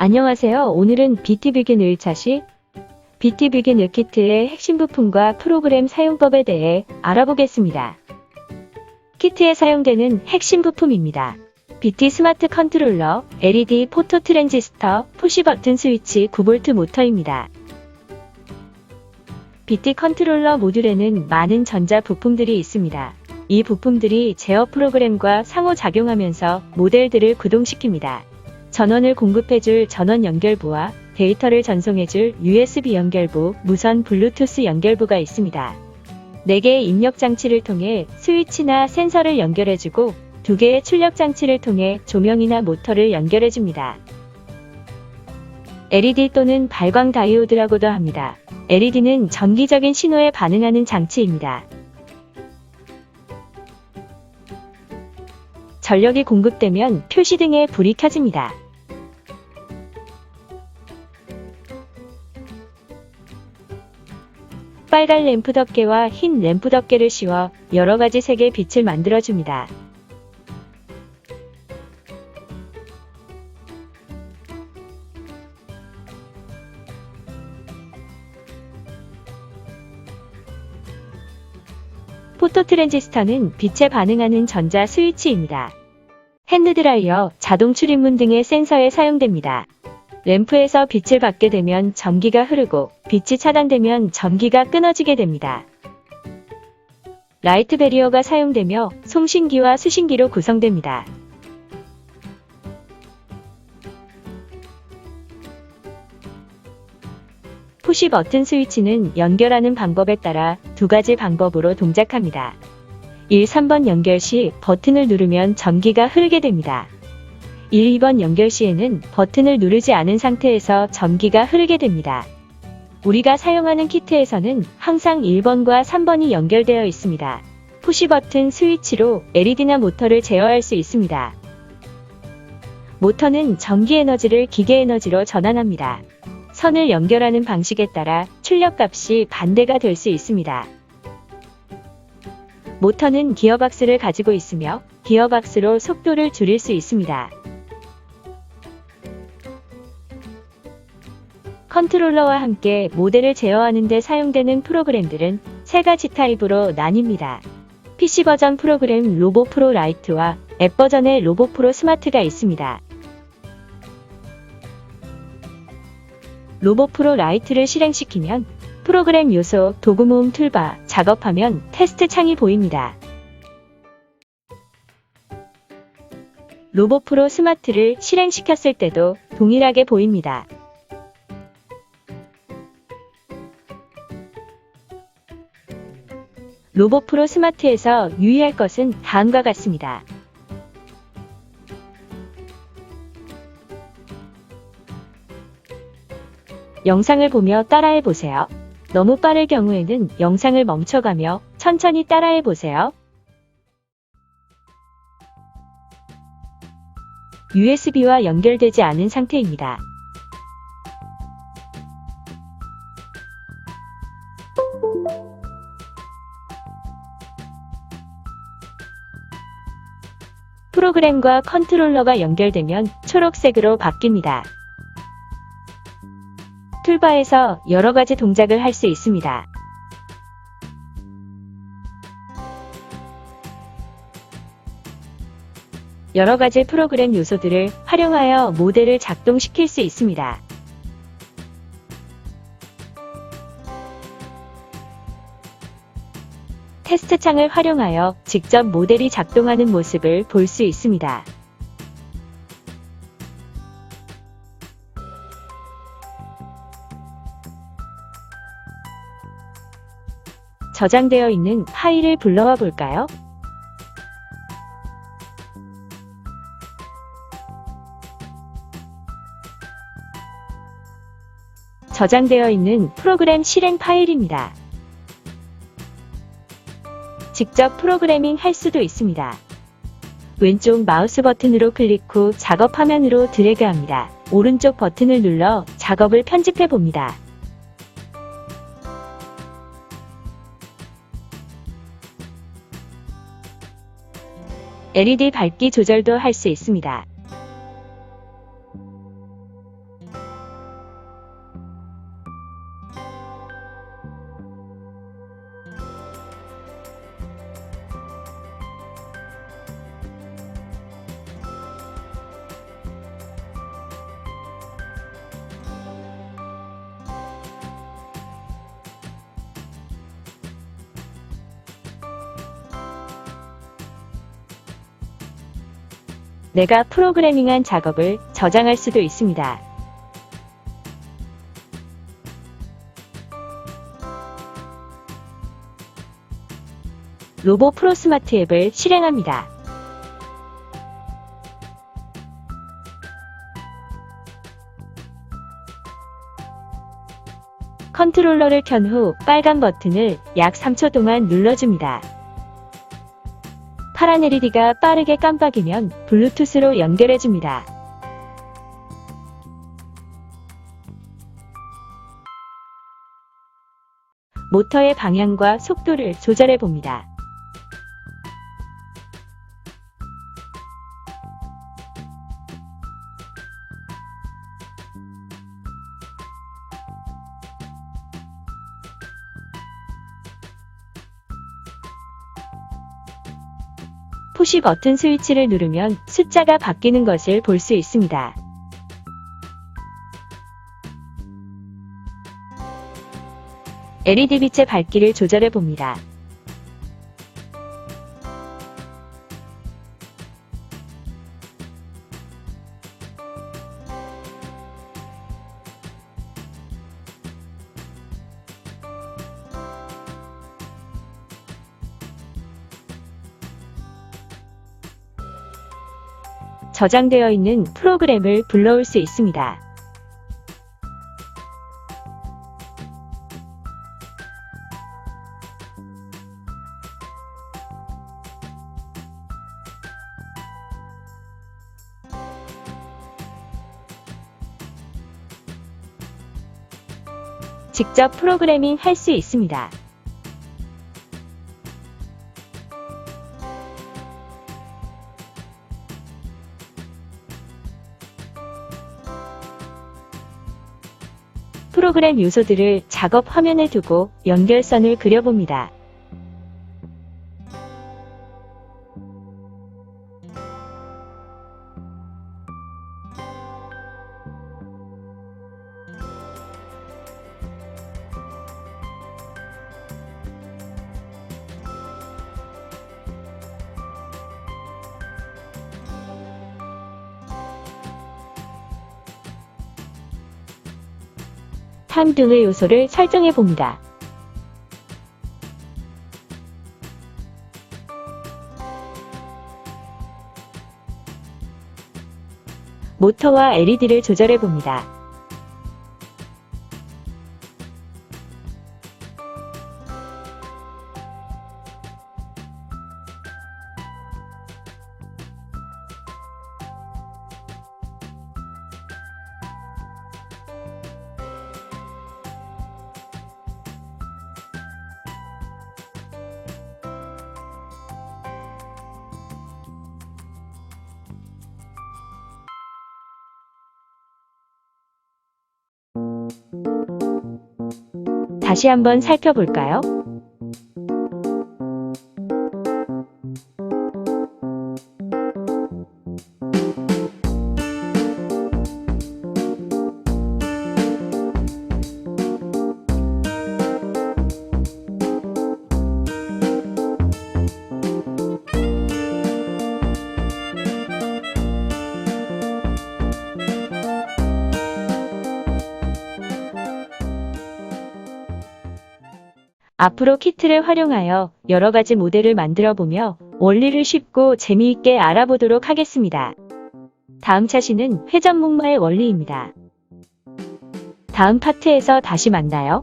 안녕하세요. 오늘은 BT비긴 1차시 BT비긴 의키트의 핵심 부품과 프로그램 사용법에 대해 알아보겠습니다. 키트에 사용되는 핵심 부품입니다. BT 스마트 컨트롤러, LED 포토 트랜지스터, 푸시 버튼 스위치 9V 모터입니다. BT 컨트롤러 모듈에는 많은 전자 부품들이 있습니다. 이 부품들이 제어 프로그램과 상호작용하면서 모델들을 구동시킵니다. 전원을 공급해줄 전원 연결부와 데이터를 전송해줄 USB 연결부, 무선 블루투스 연결부가 있습니다. 4개의 입력 장치를 통해 스위치나 센서를 연결해주고 2개의 출력 장치를 통해 조명이나 모터를 연결해줍니다. LED 또는 발광 다이오드라고도 합니다. LED는 전기적인 신호에 반응하는 장치입니다. 전력이 공급되면 표시 등에 불이 켜집니다. 빨간 램프 덮개와 흰 램프 덮개를 씌워 여러 가지 색의 빛을 만들어줍니다. 포토 트랜지스터는 빛에 반응하는 전자 스위치입니다. 핸드드라이어, 자동 출입문 등의 센서에 사용됩니다. 램프에서 빛을 받게 되면 전기가 흐르고 빛이 차단되면 전기가 끊어지게 됩니다. 라이트 베리어가 사용되며 송신기와 수신기로 구성됩니다. 푸시 버튼 스위치는 연결하는 방법에 따라 두 가지 방법으로 동작합니다. 1, 3번 연결 시 버튼을 누르면 전기가 흐르게 됩니다. 1, 2번 연결 시에는 버튼을 누르지 않은 상태에서 전기가 흐르게 됩니다. 우리가 사용하는 키트에서는 항상 1번과 3번이 연결되어 있습니다. 푸시 버튼 스위치로 LED나 모터를 제어할 수 있습니다. 모터는 전기 에너지를 기계 에너지로 전환합니다. 선을 연결하는 방식에 따라 출력 값이 반대가 될 수 있습니다. 모터는 기어박스를 가지고 있으며 기어박스로 속도를 줄일 수 있습니다. 컨트롤러와 함께 모델을 제어하는 데 사용되는 프로그램들은 세 가지 타입으로 나뉩니다. PC 버전 프로그램 로보 프로 라이트와 앱 버전의 로보 프로 스마트가 있습니다. 로보 프로 라이트를 실행시키면 프로그램 요소, 도구 모음 툴바, 작업하면 테스트 창이 보입니다. 로보 프로 스마트를 실행시켰을 때도 동일하게 보입니다. 로보 프로 스마트에서 유의할 것은 다음과 같습니다. 영상을 보며 따라해 보세요. 너무 빠를 경우에는 영상을 멈춰가며 천천히 따라해 보세요. USB와 연결되지 않은 상태입니다. 프로그램과 컨트롤러가 연결되면 초록색으로 바뀝니다. 툴바에서 여러 가지 동작을 할 수 있습니다. 여러 가지 프로그램 요소들을 활용하여 모델을 작동시킬 수 있습니다. 테스트 창을 활용하여 직접 모델이 작동하는 모습을 볼 수 있습니다. 저장되어 있는 파일을 불러와 볼까요? 저장되어 있는 프로그램 실행 파일입니다. 직접 프로그래밍 할 수도 있습니다. 왼쪽 마우스 버튼으로 클릭 후 작업 화면으로 드래그합니다. 오른쪽 버튼을 눌러 작업을 편집해 봅니다. LED 밝기 조절도 할 수 있습니다. 내가 프로그래밍한 작업을 저장할 수도 있습니다. 로보 프로스마트 앱을 실행합니다. 컨트롤러를 켠 후 빨간 버튼을 약 3초 동안 눌러줍니다. 파란 LED가 빠르게 깜빡이면 블루투스로 연결해줍니다. 모터의 방향과 속도를 조절해 봅니다. 푸시 버튼 스위치를 누르면 숫자가 바뀌는 것을 볼 수 있습니다. LED 빛의 밝기를 조절해 봅니다. 저장되어 있는 프로그램을 불러올 수 있습니다. 직접 프로그래밍 할 수 있습니다. 프로그램 요소들을 작업 화면에 두고 연결선을 그려봅니다. 탐 등의 요소를 설정해 봅니다. 모터와 LED를 조절해 봅니다. 다시 한번 살펴볼까요? 앞으로 키트를 활용하여 여러 가지 모델을 만들어 보며 원리를 쉽고 재미있게 알아보도록 하겠습니다. 다음 차시는 회전 목마의 원리입니다. 다음 파트에서 다시 만나요.